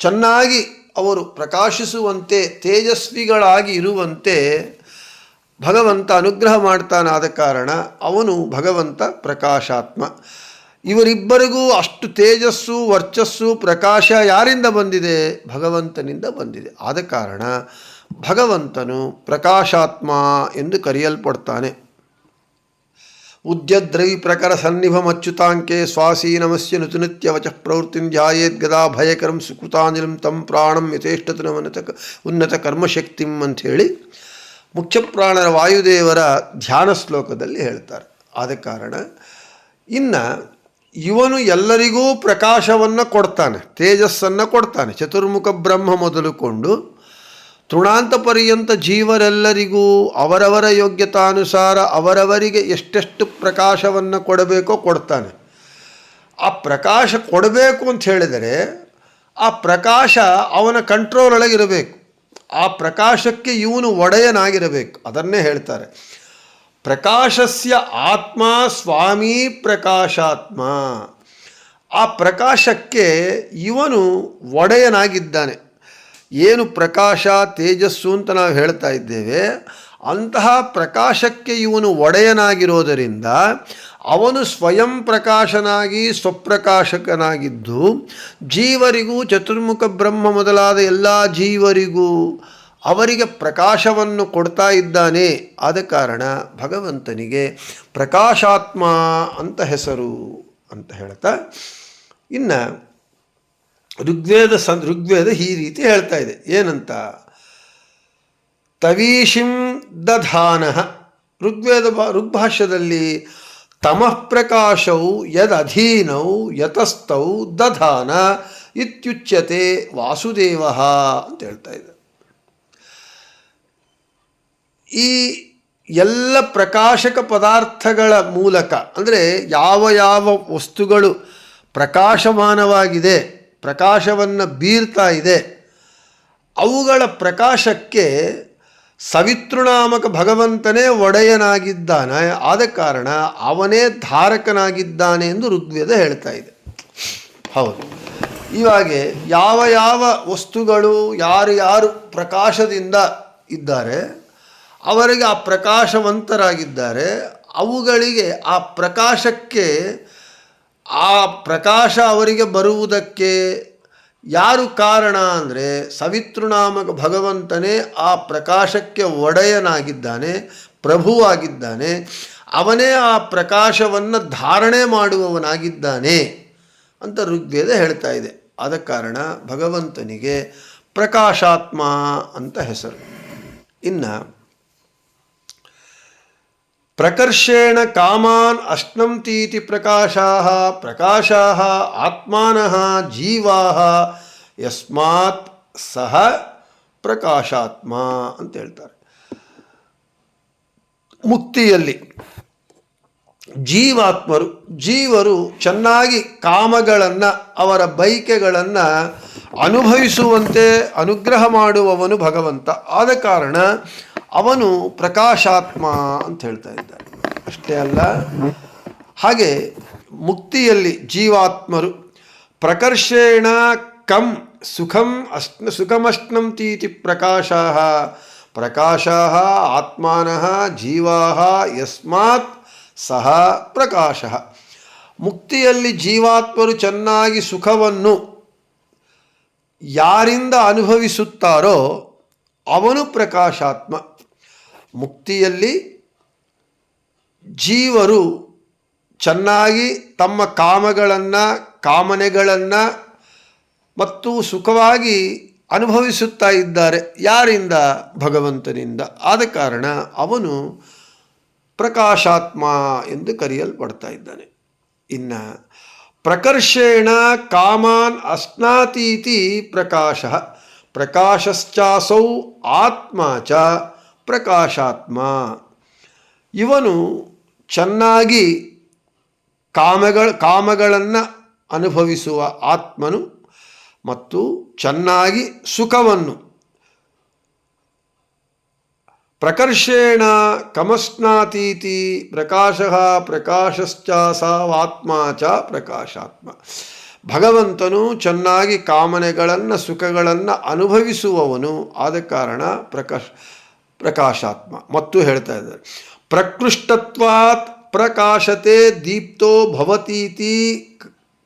ಚೆನ್ನಾಗಿ ಅವರು ಪ್ರಕಾಶಿಸುವಂತೆ, ತೇಜಸ್ವಿಗಳಾಗಿ ಇರುವಂತೆ ಭಗವಂತ ಅನುಗ್ರಹ ಮಾಡ್ತಾನಾದ ಕಾರಣ ಅವನು ಭಗವಂತ ಪ್ರಕಾಶಾತ್ಮ. ಇವರಿಬ್ಬರಿಗೂ ಅಷ್ಟು ತೇಜಸ್ಸು, ವರ್ಚಸ್ಸು, ಪ್ರಕಾಶ ಯಾರಿಂದ ಬಂದಿದೆ? ಭಗವಂತನಿಂದ ಬಂದಿದೆ. ಆದ ಕಾರಣ ಭಗವಂತನು ಪ್ರಕಾಶಾತ್ಮ ಎಂದು ಕರೆಯಲ್ಪಡ್ತಾನೆ. ಉದ್ಯದ್ರವಿ ಪ್ರಕರ ಸನ್ನಿಭಮಚ್ಯುತಾಂಕೆ ನಿತ್ಯ ನುತುನಿತ್ಯವಚ ಪ್ರವೃತ್ತಿಂ ಧ್ಯಾಯೇದ್ ಗದಾ ಭಯಕರಂ ಸುಕೃತಾಂಜಲಿಂ ತಂ ಪ್ರಾಣಂ ಯಥೇಷ್ಟತನಮನತ ಉನ್ನತ ಕರ್ಮಶಕ್ತಿಂ ಅಂಥೇಳಿ ಮುಖ್ಯಪ್ರಾಣರ ವಾಯುದೇವರ ಧ್ಯಾನ ಶ್ಲೋಕದಲ್ಲಿ ಹೇಳ್ತಾರೆ. ಆದ ಕಾರಣ ಇನ್ನು ಇವನು ಎಲ್ಲರಿಗೂ ಪ್ರಕಾಶವನ್ನು ಕೊಡ್ತಾನೆ, ತೇಜಸ್ಸನ್ನು ಕೊಡ್ತಾನೆ. ಚತುರ್ಮುಖ ಬ್ರಹ್ಮ ಮೊದಲುಕೊಂಡು ತೃಣಾಂತ ಪರ್ಯಂತ ಜೀವರೆಲ್ಲರಿಗೂ ಅವರವರ ಯೋಗ್ಯತಾನುಸಾರ ಅವರವರಿಗೆ ಎಷ್ಟೆಷ್ಟು ಪ್ರಕಾಶವನ್ನು ಕೊಡಬೇಕೋ ಕೊಡ್ತಾನೆ. ಆ ಪ್ರಕಾಶ ಕೊಡಬೇಕು ಅಂತ ಹೇಳಿದರೆ ಆ ಪ್ರಕಾಶ ಅವನ ಕಂಟ್ರೋಲ್ ಒಳಗಿರಬೇಕು ಆ ಪ್ರಕಾಶಕ್ಕೆ ಇವನು ಒಡೆಯನಾಗಿರಬೇಕು. ಅದನ್ನೇ ಹೇಳ್ತಾರೆ. ಪ್ರಕಾಶಸ್ಯ ಆತ್ಮ ಸ್ವಾಮಿ ಪ್ರಕಾಶಾತ್ಮ. ಆ ಪ್ರಕಾಶಕ್ಕೆ ಇವನು ಒಡೆಯನಾಗಿದ್ದಾನೆ. ಏನು ಪ್ರಕಾಶ, ತೇಜಸ್ಸು ಅಂತ ನಾವು ಹೇಳ್ತಾ ಇದ್ದೇವೆ. ಅಂತಹ ಪ್ರಕಾಶಕ್ಕೆ ಇವನು ಒಡೆಯನಾಗಿರೋದರಿಂದ ಅವನು ಸ್ವಯಂ ಪ್ರಕಾಶನಾಗಿ ಸ್ವಪ್ರಕಾಶಕನಾಗಿದ್ದು ಜೀವರಿಗೂ ಚತುರ್ಮುಖ ಬ್ರಹ್ಮ ಮೊದಲಾದ ಎಲ್ಲ ಜೀವರಿಗೂ ಅವರಿಗೆ ಪ್ರಕಾಶವನ್ನು ಕೊಡ್ತಾ ಇದ್ದಾನೆ. ಆದ ಕಾರಣ ಭಗವಂತನಿಗೆ ಪ್ರಕಾಶಾತ್ಮ ಅಂತ ಹೆಸರು ಅಂತ ಹೇಳ್ತಾ ಇನ್ನು ಋಗ್ವೇದ ಸಂ, ಋಗ್ವೇದ ಈ ರೀತಿ ಹೇಳ್ತಾ ಇದೆ. ಏನಂತ? ತವೀಶಿಂ ದಧಾನ. ಋಗ್ವೇದ ಋಗ್ಭಾಷ್ಯದಲ್ಲಿ ತಮಃ ಪ್ರಕಾಶವು ಯದಧೀನೌ ಯತಸ್ಥೌ ದಧಾನ ಇತ್ಯುಚ್ಯತೆ ವಾಸುದೇವ ಅಂತ ಹೇಳ್ತಾ ಇದೆ. ಈ ಎಲ್ಲ ಪ್ರಕಾಶಕ ಪದಾರ್ಥಗಳ ಮೂಲಕ, ಅಂದರೆ ಯಾವ ಯಾವ ವಸ್ತುಗಳು ಪ್ರಕಾಶಮಾನವಾಗಿದೆ, ಪ್ರಕಾಶವನ್ನು ಬೀರ್ತಾ ಇದೆ, ಅವುಗಳ ಪ್ರಕಾಶಕ್ಕೆ ಸವಿತೃನಾಮಕ ಭಗವಂತನೇ ಒಡೆಯನಾಗಿದ್ದಾನೆ. ಆದ ಕಾರಣ ಅವನೇ ಧಾರಕನಾಗಿದ್ದಾನೆ ಎಂದು ಋಗ್ವೇದ ಹೇಳ್ತಾ ಇದೆ. ಹೌದು. ಇವಾಗೆ ಯಾವ ಯಾವ ವಸ್ತುಗಳು ಯಾರು ಯಾರು ಪ್ರಕಾಶದಿಂದ ಇದ್ದಾರೆ ಅವರಿಗೆ ಆ ಪ್ರಕಾಶವಂತರಾಗಿದ್ದಾರೆ. ಅವುಗಳಿಗೆ ಆ ಪ್ರಕಾಶಕ್ಕೆ, ಆ ಪ್ರಕಾಶ ಅವರಿಗೆ ಬರುವುದಕ್ಕೆ ಯಾರು ಕಾರಣ ಅಂದರೆ ಸವಿತೃನಾಮಕ ಭಗವಂತನೇ ಆ ಪ್ರಕಾಶಕ್ಕೆ ಒಡೆಯನಾಗಿದ್ದಾನೆ, ಪ್ರಭುವಾಗಿದ್ದಾನೆ. ಅವನೇ ಆ ಪ್ರಕಾಶವನ್ನು ಧಾರಣೆ ಮಾಡುವವನಾಗಿದ್ದಾನೆ ಅಂತ ಋಗ್ವೇದ ಹೇಳ್ತಾ ಇದೆ. ಆದ ಕಾರಣ ಭಗವಂತನಿಗೆ ಪ್ರಕಾಶಾತ್ಮ ಅಂತ ಹೆಸರು. ಇನ್ನು ಪ್ರಕರ್ಷೇಣ ಕಾಮಾನ್ ಅಶ್ನಂತೀತಿ ಪ್ರಕಾಶಾ ಪ್ರಕಾಶಾ ಆತ್ಮಾನಃ ಜೀವಾ ಯಸ್ಮಾತ್ ಸಹ ಪ್ರಕಾಶಾತ್ಮ ಅಂತ ಹೇಳ್ತಾರೆ. ಮುಕ್ತಿಯಲ್ಲಿ ಜೀವಾತ್ಮರು, ಜೀವರು ಚೆನ್ನಾಗಿ ಕಾಮಗಳನ್ನು, ಅವರ ಬೈಕೆಗಳನ್ನು ಅನುಭವಿಸುವಂತೆ, ಅನುಗ್ರಹ ಮಾಡುವವನು ಭಗವಂತ. ಆದ ಕಾರಣ ಅವನು ಪ್ರಕಾಶಾತ್ಮ ಅಂತ ಹೇಳ್ತಾ ಇದ್ದಾರೆ ಅಷ್ಟೇ ಅಲ್ಲ, ಹಾಗೆ ಮುಕ್ತಿಯಲ್ಲಿ ಜೀವಾತ್ಮರು, ಪ್ರಕರ್ಷೇಣ ಕಂ ಸುಖಂ ಅಶ್ನ ಸುಖಮಶ್ನಂತೀತಿ ಪ್ರಕಾಶ ಪ್ರಕಾಶ ಆತ್ಮಾನಃ ಜೀವಾ ಯಸ್ಮಾತ್ ಸಹ ಪ್ರಕಾಶ. ಮುಕ್ತಿಯಲ್ಲಿ ಜೀವಾತ್ಮರು ಚೆನ್ನಾಗಿ ಸುಖವನ್ನು ಯಾರಿಂದ ಅನುಭವಿಸುತ್ತಾರೋ ಅವನು ಪ್ರಕಾಶಾತ್ಮ. ಮುಕ್ತಿಯಲ್ಲಿ ಜೀವರು ಚೆನ್ನಾಗಿ ತಮ್ಮ ಕಾಮಗಳನ್ನು, ಕಾಮನೆಗಳನ್ನು ಮತ್ತು ಸುಖವಾಗಿ ಅನುಭವಿಸುತ್ತಾ ಇದ್ದಾರೆ. ಯಾರಿಂದ? ಭಗವಂತನಿಂದ. ಆದ ಕಾರಣ ಅವನು ಪ್ರಕಾಶಾತ್ಮ ಎಂದು ಕರೆಯಲ್ಪಡ್ತಾ ಇದ್ದಾನೆ. ಇನ್ನು ಪ್ರಕರ್ಷೇಣ ಕಾಮಾನ್ ಅಸ್ನಾತೀತಿ ಪ್ರಕಾಶ ಪ್ರಕಾಶಶ್ಚಾಸೌ ಆತ್ಮ ಚ ಪ್ರಕಾಶಾತ್ಮ. ಇವನು ಚೆನ್ನಾಗಿ ಕಾಮಗಳ, ಕಾಮಗಳನ್ನು ಅನುಭವಿಸುವ ಆತ್ಮನು ಮತ್ತು ಚೆನ್ನಾಗಿ ಸುಖವನ್ನು. ಪ್ರಕರ್ಷೇಣ ಕಮಸ್ನಾತೀತಿ ಪ್ರಕಾಶ ಪ್ರಕಾಶಶ್ಚ ಸಾವಾತ್ಮ ಚ ಪ್ರಕಾಶಾತ್ಮ. ಭಗವಂತನು ಚೆನ್ನಾಗಿ ಕಾಮನೆಗಳನ್ನು, ಸುಖಗಳನ್ನು ಅನುಭವಿಸುವವನು. ಆದ ಕಾರಣ ಪ್ರಕಾಶ ಪ್ರಕಾಶಾತ್ಮ. ಮತ್ತು ಹೇಳ್ತಾ ಇದ್ದಾರೆ. ಪ್ರಕೃಷ್ಟತ್ವಾತ್ ಪ್ರಕಾಶತೆ ದೀಪ್ತೋ ಭವತೀತಿ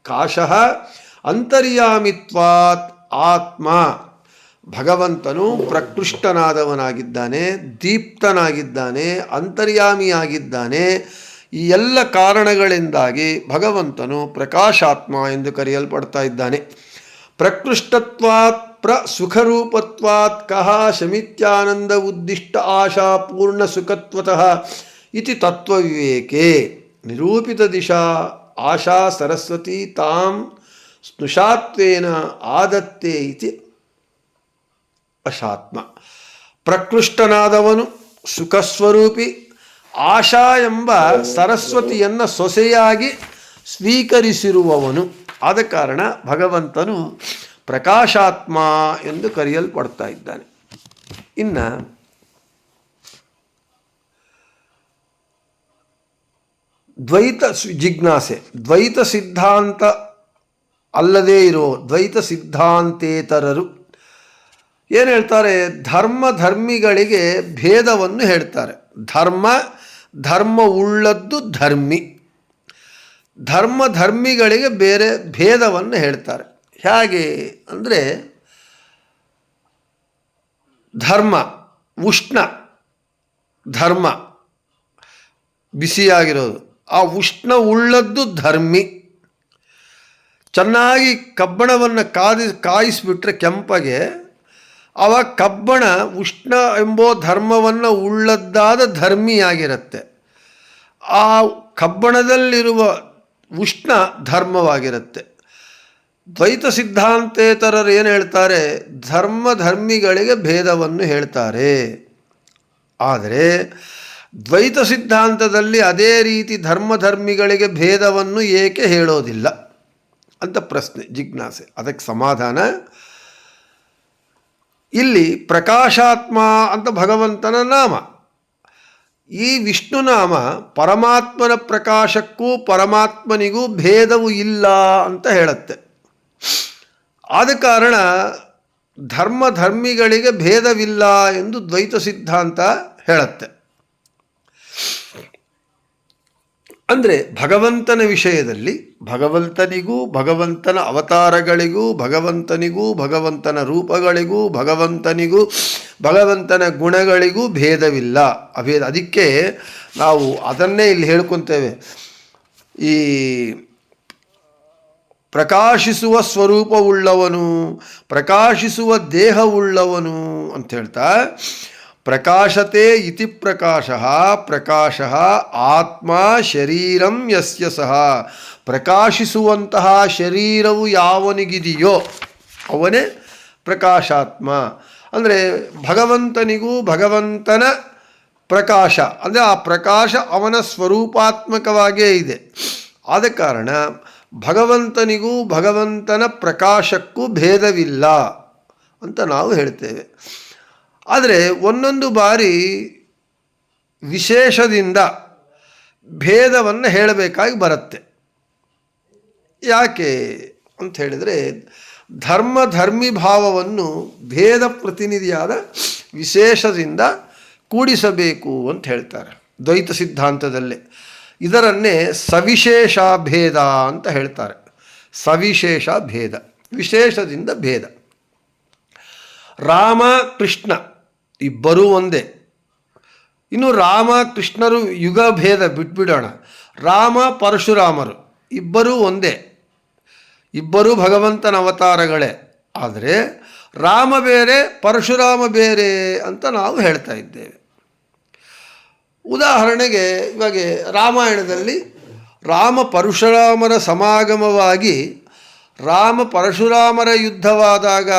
ಕಾಶಃ ಅಂತರ್ಯಾಮಿತ್ವಾತ್ ಆತ್ಮ. ಭಗವಂತನು ಪ್ರಕೃಷ್ಟನಾದವನಾಗಿದ್ದಾನೆ, ದೀಪ್ತನಾಗಿದ್ದಾನೆ, ಅಂತರ್ಯಾಮಿಯಾಗಿದ್ದಾನೆ. ಈ ಎಲ್ಲ ಕಾರಣಗಳಿಂದಾಗಿ ಭಗವಂತನು ಪ್ರಕಾಶಾತ್ಮ ಎಂದು ಕರೆಯಲ್ಪಡ್ತಾ ಇದ್ದಾನೆ. ಪ್ರಕೃಷ್ಟತ್ವಾತ್ ಪ್ರ ಸುಖರೂಪತ್ವಾತ್ ಕಹ ಶಮಿತ್ಯಾನಂದ ಉದ್ದಿಷ್ಟ ಆಶಾ ಪೂರ್ಣ ಸುಖತ್ವತಃ ಇತಿ ತತ್ವವಿವೇಕೆ ನಿರೂಪಿತ ದಿಶಾ ಆಶಾ ಸರಸ್ವತಿ ತಾಂ ಸ್ನುಷಾತ್ವೇನ ಆದತ್ತೆ ಇತಿ ಅಶಾತ್ಮ. ಪ್ರಕೃಷ್ಟನಾದವನು ಸುಖಸ್ವರೂಪಿ ಆಶಾ ಎಂಬ ಸರಸ್ವತಿಯನ್ನು ಸೊಸೆಯಾಗಿ ಸ್ವೀಕರಿಸಿರುವವನು. ಆದ ಕಾರಣ ಭಗವಂತನು ಪ್ರಕಾಶಾತ್ಮ ಎಂದು ಕರೆಯಲ್ಪಡ್ತಾ ಇದ್ದಾನೆ. ಇನ್ನು ದ್ವೈತ ಜಿಜ್ಞಾಸೆ, ದ್ವೈತ ಸಿದ್ಧಾಂತ ಅಲ್ಲದೇ ಇರೋ ದ್ವೈತ ಸಿದ್ಧಾಂತೇತರರು ಏನು ಹೇಳ್ತಾರೆ? ಧರ್ಮ ಧರ್ಮಿಗಳಿಗೆ ಭೇದವನ್ನು ಹೇಳ್ತಾರೆ. ಧರ್ಮ ಧರ್ಮ ಉಳ್ಳದ್ದು ಧರ್ಮಿ. ಧರ್ಮ ಧರ್ಮಿಗಳಿಗೆ ಬೇರೆ ಭೇದವನ್ನು ಹೇಳ್ತಾರೆ. ಹೇಗೆ ಅಂದರೆ ಧರ್ಮ, ಉಷ್ಣ, ಧರ್ಮ, ಬಿಸಿಯಾಗಿರೋದು. ಆ ಉಷ್ಣ ಉಳ್ಳದ್ದು ಧರ್ಮಿ. ಚೆನ್ನಾಗಿ ಕಬ್ಬಣವನ್ನು ಕಾದಿ, ಕಾಯಿಸಿಬಿಟ್ರೆ ಕೆಂಪಗೆ, ಅವ ಕಬ್ಬಣ, ಉಷ್ಣ ಎಂಬೋ ಧರ್ಮವನ್ನು ಉಳ್ಳದ್ದಾದ ಧರ್ಮಿಯಾಗಿರುತ್ತೆ. ಆ ಕಬ್ಬಣದಲ್ಲಿರುವ ಉಷ್ಣ ಧರ್ಮವಾಗಿರುತ್ತೆ. ದ್ವೈತ ಸಿದ್ಧಾಂತೇತರರು ಏನು ಹೇಳ್ತಾರೆ? ಧರ್ಮ ಧರ್ಮಿಗಳಿಗೆ ಭೇದವನ್ನು ಹೇಳ್ತಾರೆ. ಆದರೆ ದ್ವೈತ ಸಿದ್ಧಾಂತದಲ್ಲಿ ಅದೇ ರೀತಿ ಧರ್ಮ ಧರ್ಮಿಗಳಿಗೆ ಭೇದವನ್ನು ಏಕೆ ಹೇಳೋದಿಲ್ಲ? ಅಂತ ಪ್ರಶ್ನೆ, ಜಿಜ್ಞಾಸೆ. ಅದಕ್ಕೆ ಸಮಾಧಾನ. ಇಲ್ಲಿ ಪ್ರಕಾಶಾತ್ಮ ಅಂತ ಭಗವಂತನ ನಾಮ. ಈ ವಿಷ್ಣು ನಾಮ ಪರಮಾತ್ಮನ ಪ್ರಕಾಶಕ್ಕೂ ಪರಮಾತ್ಮನಿಗೂ ಭೇದವು ಇಲ್ಲ ಅಂತ ಹೇಳುತ್ತೆ. ಆದ ಕಾರಣ ಧರ್ಮ ಧರ್ಮಿಗಳಿಗೆ ಭೇದವಿಲ್ಲ ಎಂದು ದ್ವೈತ ಸಿದ್ಧಾಂತ ಹೇಳುತ್ತೆ. ಅಂದರೆ ಭಗವಂತನ ವಿಷಯದಲ್ಲಿ ಭಗವಂತನಿಗೂ ಭಗವಂತನ ಅವತಾರಗಳಿಗೂ ಭಗವಂತನಿಗೂ ಭಗವಂತನ ರೂಪಗಳಿಗೂ ಭಗವಂತನಿಗೂ ಭಗವಂತನ ಗುಣಗಳಿಗೂ ಭೇದವಿಲ್ಲ. ಅಭೇದ, ಅದಕ್ಕೆ ನಾವು ಅದನ್ನೇ ಇಲ್ಲಿ ಹೇಳ್ಕೊತೇವೆ. ಈ ಪ್ರಕಾಶಿಸುವ ಸ್ವರೂಪವುಳ್ಳವನು, ಪ್ರಕಾಶಿಸುವ ದೇಹವುಳ್ಳವನು ಅಂತ ಹೇಳ್ತಾ, ಪ್ರಕಾಶತೆ ಇತಿ ಪ್ರಕಾಶ ಪ್ರಕಾಶ ಆತ್ಮ ಶರೀರಂ ಯಸ್ಯ ಸಹ. ಪ್ರಕಾಶಿಸುವಂತಹ ಶರೀರವು ಯಾವನಿಗಿದೆಯೋ ಅವನೇ ಪ್ರಕಾಶಾತ್ಮ. ಅಂದರೆ ಭಗವಂತನಿಗೂ ಭಗವಂತನ ಪ್ರಕಾಶ, ಅಂದರೆ ಆ ಪ್ರಕಾಶ ಅವನ ಸ್ವರೂಪಾತ್ಮಕವಾಗೇ ಇದೆ. ಆದ ಕಾರಣ ಭಗವಂತನಿಗೂ ಭಗವಂತನ ಪ್ರಕಾಶಕ್ಕೂ ಭೇದವಿಲ್ಲ ಅಂತ ನಾವು ಹೇಳ್ತೇವೆ. ಆದರೆ ಒಂದೊಂದು ಬಾರಿ ವಿಶೇಷದಿಂದ ಭೇದವನ್ನು ಹೇಳಬೇಕಾಗಿ ಬರುತ್ತೆ. ಯಾಕೆ ಅಂತ ಹೇಳಿದರೆ ಧರ್ಮ ಧರ್ಮಿ ಭಾವವನ್ನು ಭೇದ ಪ್ರತಿನಿಧಿಯಾದ ವಿಶೇಷದಿಂದ ಕೂಡಿಸಬೇಕು ಅಂತ ಹೇಳ್ತಾರೆ ದ್ವೈತ ಸಿದ್ಧಾಂತದಲ್ಲೇ. ಇದರನ್ನೇ ಸವಿಶೇಷ ಭೇದ ಅಂತ ಹೇಳ್ತಾರೆ. ಸವಿಶೇಷ ಭೇದ ವಿಶೇಷದಿಂದ ಭೇದ. ರಾಮ, ಕೃಷ್ಣ ಇಬ್ಬರೂ ಒಂದೇ. ಇನ್ನು ರಾಮ, ಕೃಷ್ಣರು ಯುಗ ಭೇದ ಬಿಟ್ಬಿಡೋಣ. ರಾಮ, ಪರಶುರಾಮರು ಇಬ್ಬರೂ ಒಂದೇ. ಇಬ್ಬರೂ ಭಗವಂತನ ಅವತಾರಗಳೇ. ಆದರೆ ರಾಮ ಬೇರೆ, ಪರಶುರಾಮ ಬೇರೆ ಅಂತ ನಾವು ಹೇಳ್ತಾ ಇದ್ದೇವೆ. ಉದಾಹರಣೆಗೆ ಇವಾಗ ರಾಮಾಯಣದಲ್ಲಿ ರಾಮ ಪರಶುರಾಮರ ಸಮಾಗಮವಾಗಿ ರಾಮ ಪರಶುರಾಮರ ಯುದ್ಧವಾದಾಗ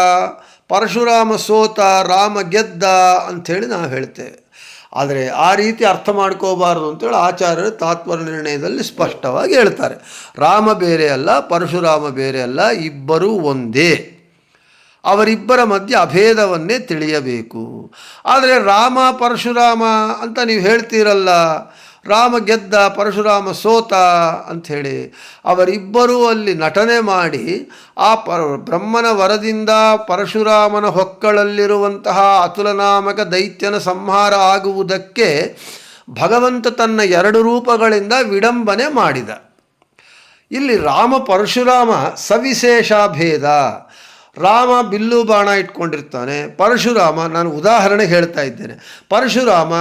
ಪರಶುರಾಮ ಸೋತ, ರಾಮ ಗೆದ್ದ ಅಂಥೇಳಿ ನಾವು ಹೇಳ್ತೇವೆ. ಆದರೆ ಆ ರೀತಿ ಅರ್ಥ ಮಾಡ್ಕೋಬಾರ್ದು ಅಂತೇಳಿ ಆಚಾರ್ಯರು ತಾತ್ಪರ್ಯ ನಿರ್ಣಯದಲ್ಲಿ ಸ್ಪಷ್ಟವಾಗಿ ಹೇಳ್ತಾರೆ. ರಾಮ ಬೇರೆ ಅಲ್ಲ, ಪರಶುರಾಮ ಬೇರೆ ಅಲ್ಲ, ಇಬ್ಬರೂ ಒಂದೇ. ಅವರಿಬ್ಬರ ಮಧ್ಯೆ ಅಭೇದವನ್ನೇ ತಿಳಿಯಬೇಕು. ಆದರೆ ರಾಮ ಪರಶುರಾಮ ಅಂತ ನೀವು ಹೇಳ್ತೀರಲ್ಲ, ರಾಮ ಗೆದ್ದ ಪರಶುರಾಮ ಸೋತ ಅಂಥೇಳಿ ಅವರಿಬ್ಬರೂ ಅಲ್ಲಿ ನಟನೆ ಮಾಡಿ ಆ ಪರ ಬ್ರಹ್ಮನ ವರದಿಂದ ಪರಶುರಾಮನ ಹೊಕ್ಕಳಲ್ಲಿರುವಂತಹ ಅತುಲನಾಮಕ ದೈತ್ಯನ ಸಂಹಾರ ಆಗುವುದಕ್ಕೆ ಭಗವಂತ ತನ್ನ ಎರಡು ರೂಪಗಳಿಂದ ವಿಡಂಬನೆ ಮಾಡಿದ. ಇಲ್ಲಿ ರಾಮ ಪರಶುರಾಮ ಸವಿಶೇಷ ಭೇದ ರಾಮ ಬಿಲ್ಲು ಬಾಣ ಇಟ್ಕೊಂಡಿರ್ತಾನೆ. ಪರಶುರಾಮ, ನಾನು ಉದಾಹರಣೆ ಹೇಳ್ತಾ ಇದ್ದೇನೆ. ಪರಶುರಾಮ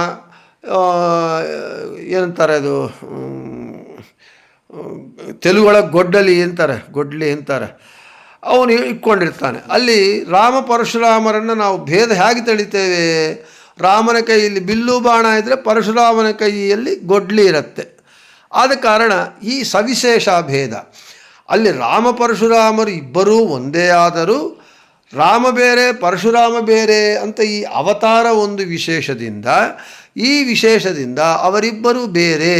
ಏನಂತಾರೆ ಅದು ತೆಲುಗೊಳಗೆ ಗೊಡ್ಡಲಿ ಅಂತಾರೆ, ಗೊಡ್ಲಿ ಅಂತಾರೆ. ಅವನು ಇಟ್ಕೊಂಡಿರ್ತಾನೆ. ಅಲ್ಲಿ ರಾಮ ಪರಶುರಾಮರನ್ನು ನಾವು ಭೇದ ಹೇಗೆ ತಿಳಿತೇವೆ? ರಾಮನ ಕೈಯಲ್ಲಿ ಬಿಲ್ಲು ಬಾಣ ಇದ್ದರೆ ಪರಶುರಾಮನ ಕೈಯಲ್ಲಿ ಗೊಡ್ಲಿ ಇರುತ್ತೆ. ಆದ ಕಾರಣ ಈ ಸವಿಶೇಷ ಭೇದ. ಅಲ್ಲಿ ರಾಮ ಪರಶುರಾಮರು ಇಬ್ಬರೂ ಒಂದೇ ಆದರೂ ರಾಮ ಬೇರೆ, ಪರಶುರಾಮ ಬೇರೆ ಅಂತ ಈ ಅವತಾರ ಒಂದು ವಿಶೇಷದಿಂದ, ಈ ವಿಶೇಷದಿಂದ ಅವರಿಬ್ಬರು ಬೇರೆ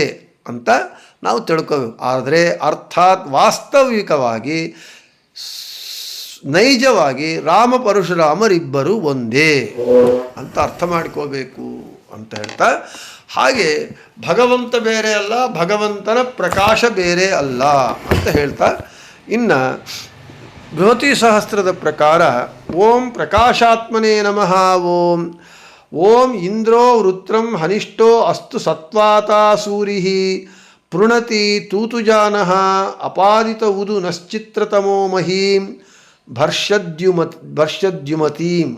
ಅಂತ ನಾವು ತಿಳ್ಕೋಬೇಕು. ಆದರೆ ಅರ್ಥಾತ್ ವಾಸ್ತವಿಕವಾಗಿ ನೈಜವಾಗಿ ರಾಮ ಪರಶುರಾಮರಿಬ್ಬರು ಒಂದೇ ಅಂತ ಅರ್ಥ ಮಾಡ್ಕೋಬೇಕು ಅಂತ ಹೇಳ್ತಾ ಹಾಗೆ ಭಗವಂತ ಬೇರೆ ಅಲ್ಲ, ಭಗವಂತನ ಪ್ರಕಾಶ ಬೇರೆ ಅಲ್ಲ ಅಂತ ಹೇಳ್ತಾ, ಇನ್ನು ಬೃಹತಿ ಸಹಸ್ರದ ಪ್ರಕಾರ ಓಂ ಪ್ರಕಾಶಾತ್ಮನೇ ನಮಃ, ಓಂ. ಓಂ ಇಂದ್ರೋ ವೃತ್ರಂ ಹನಿಷ್ಠೋ ಅಸ್ತು ಸತ್ವಾತಾ ಸೂರಿ ಪೃಣತಿ ತೂತುಜಾನಃ ಅಪಾದಿತ ಉದು ನಶ್ಚಿತ್ರತಮೋ ಮಹೀಂ ಭರ್ಷದ್ಯುಮತ್ ಭರ್ಷದ್ಯುಮತೀಂ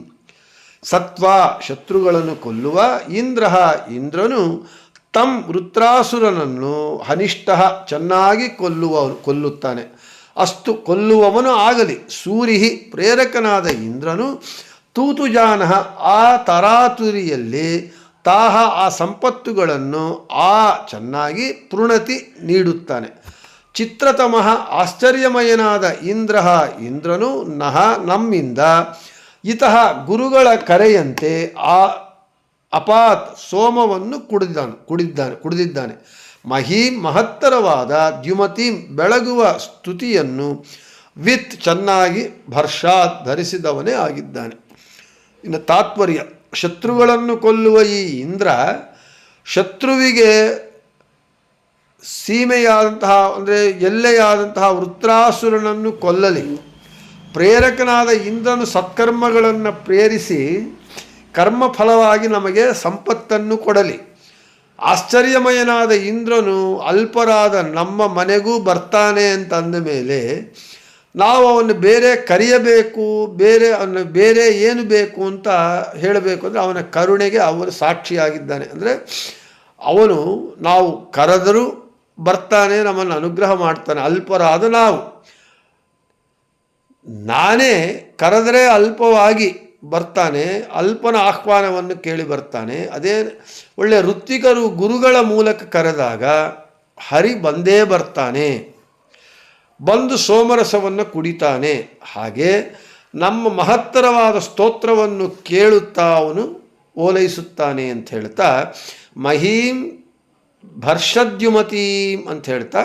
ಸತ್ವ ಶತ್ರುಗಳನ್ನು ಕೊಲ್ಲುವ ಇಂದ್ರ ಇಂದ್ರನು ತಂ ವೃತ್ರಾಸುರನನ್ನು ಹನಿಷ್ಠ ಚೆನ್ನಾಗಿ ಕೊಲ್ಲುವ ಕೊಲ್ಲುತ್ತಾನೆ. ಅಸ್ತು ಕೊಲ್ಲುವವನು ಆಗಲಿ. ಸೂರಿಹಿ ಪ್ರೇರಕನಾದ ಇಂದ್ರನು ತೂತುಜಾನ ಆ ತರಾತುರಿಯಲ್ಲಿ ತಾಹ ಆ ಸಂಪತ್ತುಗಳನ್ನು ಆ ಚೆನ್ನಾಗಿ ಪೃಣತಿ ನೀಡುತ್ತಾನೆ. ಚಿತ್ರತಮಃ ಆಶ್ಚರ್ಯಮಯನಾದ ಇಂದ್ರ ಇಂದ್ರನು ನಹ ನಮ್ಮಿಂದ ಇತಃ ಗುರುಗಳ ಕರೆಯಂತೆ ಆ ಅಪಾತ್ ಸೋಮವನ್ನು ಕುಡಿದಾನು, ಕುಡಿದ್ದಾನೆ, ಕುಡಿದಿದ್ದಾನೆ. ಮಹೀ ಮಹತ್ತರವಾದ ದ್ಯುಮತಿ ಬೆಳಗುವ ಸ್ತುತಿಯನ್ನು ವಿತ್ ಚೆನ್ನಾಗಿ ಭರ್ಷಾತ್ ಧರಿಸಿದವನೇ ಆಗಿದ್ದಾನೆ. ಇನ್ನು ತಾತ್ಪರ್ಯ, ಶತ್ರುಗಳನ್ನು ಕೊಲ್ಲುವ ಈ ಇಂದ್ರ ಶತ್ರುವಿಗೆ ಸೀಮೆಯಾದಂತಹ, ಅಂದರೆ ಎಲ್ಲೆಯಾದಂತಹ ವೃತ್ರಾಸುರನನ್ನು ಕೊಲ್ಲಲಿ. ಪ್ರೇರಕನಾದ ಇಂದ್ರನು ಸತ್ಕರ್ಮಗಳನ್ನು ಪ್ರೇರಿಸಿ ಕರ್ಮಫಲವಾಗಿ ನಮಗೆ ಸಂಪತ್ತನ್ನು ಕೊಡಲಿ. ಆಶ್ಚರ್ಯಮಯನಾದ ಇಂದ್ರನು ಅಲ್ಪರಾದ ನಮ್ಮ ಮನೆಗೂ ಬರ್ತಾನೆ ಅಂತ ಅಂದ ಮೇಲೆ ನಾವು ಅವನು ಬೇರೆ ಕರೆಯಬೇಕು, ಬೇರೆ ಅವನು ಬೇರೆ ಏನು ಬೇಕು ಅಂತ ಹೇಳಬೇಕು ಅಂದರೆ ಅವನ ಕರುಣೆಗೆ ಅವನು ಸಾಕ್ಷಿಯಾಗಿದ್ದಾನೆ. ಅಂದರೆ ಅವನು ನಾವು ಕರೆದರೂ ಬರ್ತಾನೆ, ನಮ್ಮನ್ನು ಅನುಗ್ರಹ ಮಾಡ್ತಾನೆ, ಅಲ್ಪರಾದ ನಾವು. ನಾನೇ ಕರೆದರೆ ಅಲ್ಪವಾಗಿ ಬರ್ತಾನೆ, ಅಲ್ಪನ ಆಹ್ವಾನವನ್ನು ಕೇಳಿ ಬರ್ತಾನೆ. ಅದೇ ಒಳ್ಳೆಯ ಋತ್ವಿಕರು ಗುರುಗಳ ಮೂಲಕ ಕರೆದಾಗ ಹರಿ ಬಂದೇ ಬರ್ತಾನೆ. ಬಂದು ಸೋಮರಸವನ್ನು ಕುಡಿತಾನೆ. ಹಾಗೆ ನಮ್ಮ ಮಹತ್ತರವಾದ ಸ್ತೋತ್ರವನ್ನು ಕೇಳುತ್ತಾ ಅವನು ಓಲೈಸುತ್ತಾನೆ ಅಂತ ಹೇಳ್ತಾ, ಮಹೀಂ ಭರ್ಷದ್ಯುಮತೀಂ ಅಂತ ಹೇಳ್ತಾ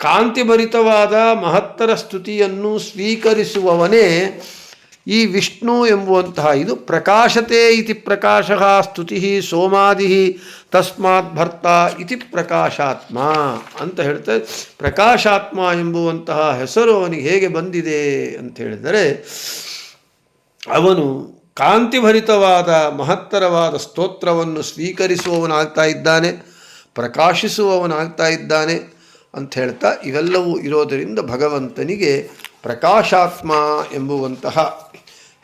ಕಾಂತಿಭರಿತವಾದ ಮಹತ್ತರ ಸ್ತುತಿಯನ್ನು ಸ್ವೀಕರಿಸುವವನೇ ಈ ವಿಷ್ಣು ಎಂಬುವಂತಹ ಇದು ಪ್ರಕಾಶತೆ ಇತಿ ಪ್ರಕಾಶ ಸ್ತುತಿ ಸೋಮಾದಿ ತಸ್ಮಾತ್ ಭರ್ತ ಇತಿ ಪ್ರಕಾಶಾತ್ಮ ಅಂತ ಹೇಳ್ತಾರೆ ಪ್ರಕಾಶಾತ್ಮ ಎಂಬುವಂತಹ ಹೆಸರು ಅವನಿಗೆ ಹೇಗೆ ಬಂದಿದೆ ಅಂತ ಹೇಳಿದರೆ, ಅವನು ಕಾಂತಿಭರಿತವಾದ ಮಹತ್ತರವಾದ ಸ್ತೋತ್ರವನ್ನು ಸ್ವೀಕರಿಸುವವನಾಗ್ತಾ ಇದ್ದಾನೆ, ಪ್ರಕಾಶಿಸುವವನಾಗ್ತಾ ಇದ್ದಾನೆ ಅಂತ ಹೇಳ್ತಾ, ಇವೆಲ್ಲವೂ ಇರೋದರಿಂದ ಭಗವಂತನಿಗೆ ಪ್ರಕಾಶಾತ್ಮ ಎಂಬುವಂತಹ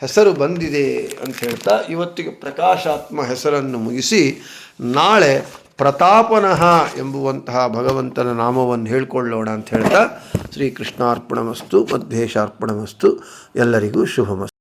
ಹೆಸರು ಬಂದಿದೆ ಅಂತ ಹೇಳ್ತಾ, ಇವತ್ತಿಗೆ ಪ್ರಕಾಶಾತ್ಮ ಹೆಸರನ್ನು ಮುಗಿಸಿ, ನಾಳೆ ಪ್ರತಾಪನಃ ಎಂಬುವಂತಹ ಭಗವಂತನ ನಾಮವನ್ನು ಹೇಳ್ಕೊಳ್ಳೋಣ ಅಂತ ಹೇಳ್ತಾ, ಶ್ರೀಕೃಷ್ಣಾರ್ಪಣಮಸ್ತು, ಮಧ್ಯೇಶಾರ್ಪಣಮಸ್ತು, ಎಲ್ಲರಿಗೂ ಶುಭಮಸ್ತು.